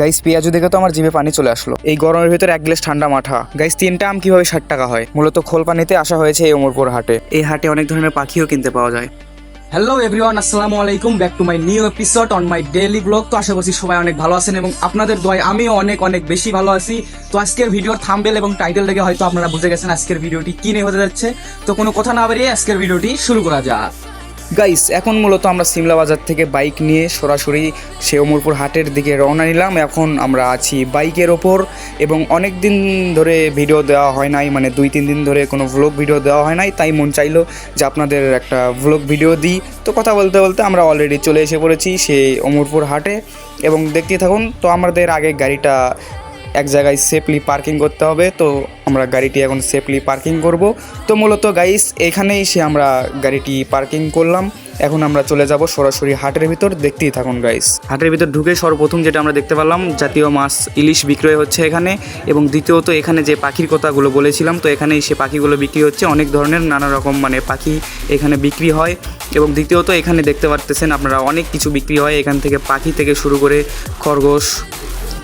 Guys পেঁয়াজু দেখে তো আমার জিভে পানি চলে আসলো। এই গরমের ভিতরে এক গ্লাস ঠান্ডা মাঠা। গাইস তিনটা আম কীভাবে ষাট টাকা হয়? মূলত খোল পানিতে আসা হয়েছে এই অমরপুর হাটে। এই হাটে অনেক ধরনের পাখিও কিনতে পাওয়া যায়। হ্যালো এভরিওয়ান আসসালামু আলাইকুম। Back to my new episode on my daily blog তো আশা করছি সবাই অনেক ভালো আছেন এবং আপনাদের দোয়ায় আমিও অনেক অনেক বেশি ভালো আছি। তো আজকের ভিডিওর থাম্বেল এবং টাইটেল দেখে হয়তো আপনারা বুঝে গেছেন আজকের ভিডিওটি কি নিয়ে হতে যাচ্ছে। তো কোনো কথা না বেরিয়ে আজকের ভিডিওটি শুরু করা যাক। গাইস এখন মূলত আমরা সিমলা বাজার থেকে বাইক নিয়ে সরাসরি সে অমরপুর হাটের দিকে রওনা নিলাম। এখন আমরা আছি বাইকের ওপর এবং অনেক দিন ধরে ভিডিও দেওয়া হয় নাই মানে দুই, তিন দিন ধরে কোনো ভ্লগ ভিডিও দেওয়া হয় নাই, তাই মন চাইলো যে আপনাদের একটা ভ্লগ ভিডিও দিই। তো কথা বলতে বলতে আমরা অলরেডি চলে এসে পড়েছি সেই অমরপুর হাটে। এবং দেখতে থাকুন, তো আমাদের আগে গাড়িটা এক জায়গায় সেফলি পার্কিং করতে হবে, তো আমরা গাড়িটি এখন সেফলি পার্কিং করব। তো মূলত গাইস এখানেই সে আমরা গাড়িটি পার্কিং করলাম। এখন আমরা চলে যাব সরাসরি হাটের ভিতর, দেখতেই থাকুন গাইস হাটের ভিতর ঢুকে সর্বপ্রথম যেটা আমরা দেখতে পেলাম, জাতীয় মাছ ইলিশ বিক্রয় হচ্ছে এখানে, এবং দ্বিতীয়ত এখানে যে পাখির কথাগুলো বলেছিলাম, তো এখানেই সে পাখিগুলো বিক্রি হচ্ছে। অনেক ধরনের নানা রকম মানে পাখি এখানে বিক্রি হয়, এবং দ্বিতীয়ত এখানে দেখতে পারতেছেন আপনারা অনেক কিছু বিক্রি হয়। এখান থেকে পাখি থেকে শুরু করে খরগোশ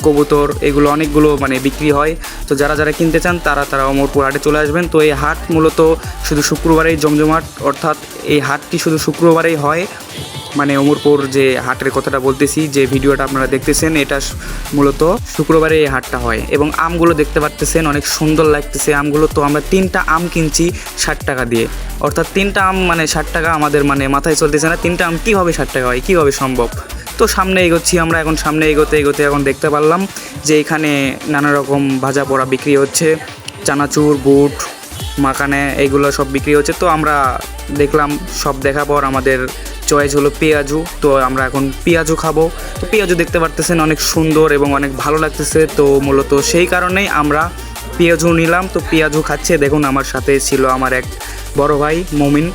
কবুতর, এগুলো অনেকগুলো মানে বিক্রি হয়। তো যারা যারা কিনতে চান, তারা তারা অমরপুর হাটে চলে আসবেন। তো এই হাট মূলত শুধু শুক্রবারেই জমজমাট, অর্থাৎ এই হাটটি শুধু শুক্রবারেই হয়। মানে অমরপুর যে হাটের কথাটা বলতেছি, যে ভিডিওটা আপনারা দেখতেছেন, এটা মূলত শুক্রবারে এই হাটটা হয়। এবং আমগুলো দেখতে পারতেছেন, অনেক সুন্দর লাগতেছে আমগুলো। তো আমরা তিনটা আম কিনছি ষাট টাকা দিয়ে। অর্থাৎ তিনটা আম মানে ষাট টাকা আমাদের মানে মাথায় চলতেছে না, তিনটা আম কীভাবে ষাট টাকা হয়, কীভাবে সম্ভব? তো সামনে এগোচ্ছি আমরা, এখন সামনে এগোতে এগোতে এখন দেখতে পারলাম যে এখানে নানা রকম ভাজা পোড়া বিক্রি হচ্ছে, চানাচুর, বুট, মাখানে এগুলো সব বিক্রি হচ্ছে। তো আমরা দেখলাম, সব দেখা পর আমাদের চয়েস হলো পেঁয়াজু। তো আমরা এখন পেঁয়াজু খাব। তো পেঁয়াজু দেখতে পারতেছেন অনেক সুন্দর এবং অনেক ভালো লাগতেছে। তো মূলত সেই কারণেই আমরা পেঁয়াজু নিলাম। তো পেঁয়াজু খাচ্ছে, দেখুন আমার সাথে ছিল আমার এক বড় ভাই, মমিন।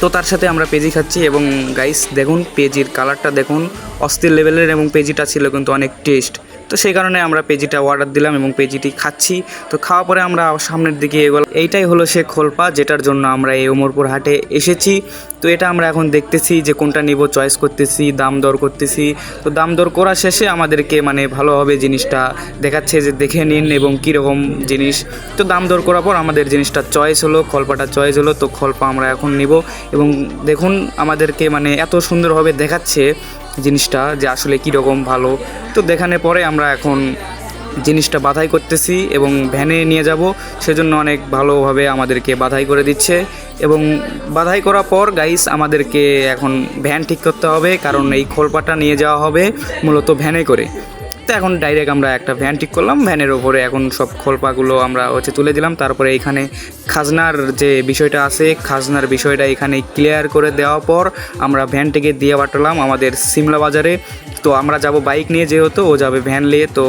তো তার সাথে আমরা পেজি খাচ্ছি এবং গাইস দেখুন, পেজির কালারটা দেখুন। অস্থির লেভেলের এবং পেজিটা ছিল কিন্তু অনেক টেস্ট তো সেই কারণে আমরা পেজিটা অর্ডার দিলাম এবং পেজিটি খাচ্ছি। তো খাওয়া পরে আমরা সামনের দিকে এগোলাম। এইটাই হলো সে খোলপা, যেটার জন্য আমরা এই ওমরপুর হাটে এসেছি। তো এটা আমরা এখন দেখতেছি যে কোনটা নিব চয়েস করতেছি, দাম দর করতেছি। তো দাম দর করা শেষে আমাদেরকে মানে ভালোভাবে জিনিসটা দেখাচ্ছে যে দেখে নিন এবং কীরকম জিনিস। তো দাম দর করার পর আমাদের জিনিসটা চয়েস হলো, খলপাটা চয়েস হলো। তো খলপা আমরা এখন নিব এবং দেখুন আমাদেরকে মানে এত সুন্দরভাবে দেখাচ্ছে জিনিসটা যে আসলে কীরকম ভালো। তো দেখানোর পরে আমরা এখন জিনিসটা বাধাই করতেছি এবং ভ্যানে নিয়ে যাব। সেজন্য অনেক ভালোভাবে আমাদেরকে বাধাই করে দিচ্ছে। এবং বাধাই করার পর গাইস আমাদেরকে এখন ভ্যান ঠিক করতে হবে। কারণ এই খোলপাটা নিয়ে যাওয়া হবে মূলত ভ্যানে করে। তো এখন ডাইরেক্ট আমরা একটা ভ্যান ঠিক করলাম। ভ্যানের ওপরে এখন সব খোলপাগুলো আমরা হচ্ছে তুলে দিলাম। তারপরে এখানে খাজনার যে বিষয়টা আছে, খাজনার বিষয়টা এখানে ক্লিয়ার করে দেওয়ার পর আমরা ভ্যানটিকে দিয়ে পাঠালাম আমাদের সিমলা বাজারে। তো আমরা যাব বাইক নিয়ে যেহেতু, ও যাবে ভ্যান নিয়ে। তো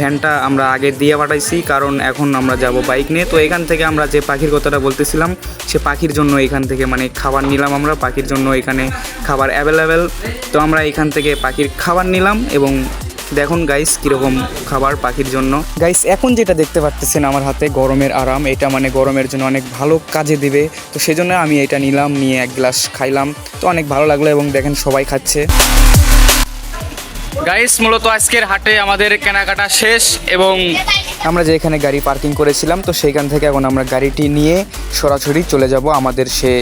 ভ্যানটা আমরা আগে দিয়ে পাঠাইছি, কারণ এখন আমরা যাব বাইক নিয়ে। তো এখান থেকে আমরা যে পাখির কথাটা বলতেছিলাম, সে পাখির জন্য এখান থেকে মানে খাবার নিলাম আমরা। পাখির জন্য এখানে খাবার অ্যাভেলেবেল তো আমরা এখান থেকে পাখির খাবার নিলাম এবং দেখুন গাইস কীরকম খাবার পাখির জন্য। গাইস এখন যেটা দেখতে পাচ্ছেন আমার হাতে গরমের আরাম এটা মানে গরমের জন্য অনেক ভালো কাজে দিবে। তো সেজন্য আমি এটা নিলাম নিয়ে এক গ্লাস খাইলাম। তো অনেক ভালো লাগল এবং দেখেন সবাই খাচ্ছে। গাইস মূলত আজকের হাটে আমাদের কেনাকাটা শেষ এবং আমরা যে এখানে গাড়ি পার্কিং করেছিলাম তো সেইখান থেকে এখন আমরা গাড়িটি নিয়ে সরাসরি চলে যাব আমাদের সে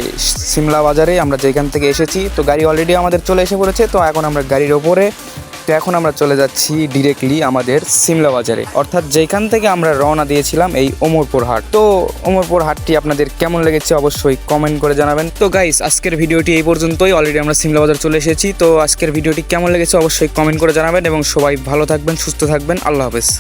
সিমলা বাজারে। আমরা যেখান থেকে এসেছি তো গাড়ি অলরেডি আমাদের চলে এসে পড়েছে তো এখন আমরা গাড়ির ওপরে তো এখন আমরা চলে যাচ্ছি ডিরেক্টলি আমাদের সিমলা বাজারে। অর্থাৎ যেখান থেকে আমরা রওনা দিয়েছিলাম এই ওমরপুর হাট। তো ওমরপুর হাটটি আপনাদের কেমন লেগেছে অবশ্যই কমেন্ট করে জানাবেন। তো গাইস আজকের ভিডিওটি এই পর্যন্তই। অলরেডি আমরা সিমলা বাজার চলে এসেছি। তো আজকের ভিডিওটি কেমন লেগেছে অবশ্যই কমেন্ট করে জানাবেন এবং সবাই ভালো থাকবেন, সুস্থ থাকবেন। আল্লাহ হাফেজ।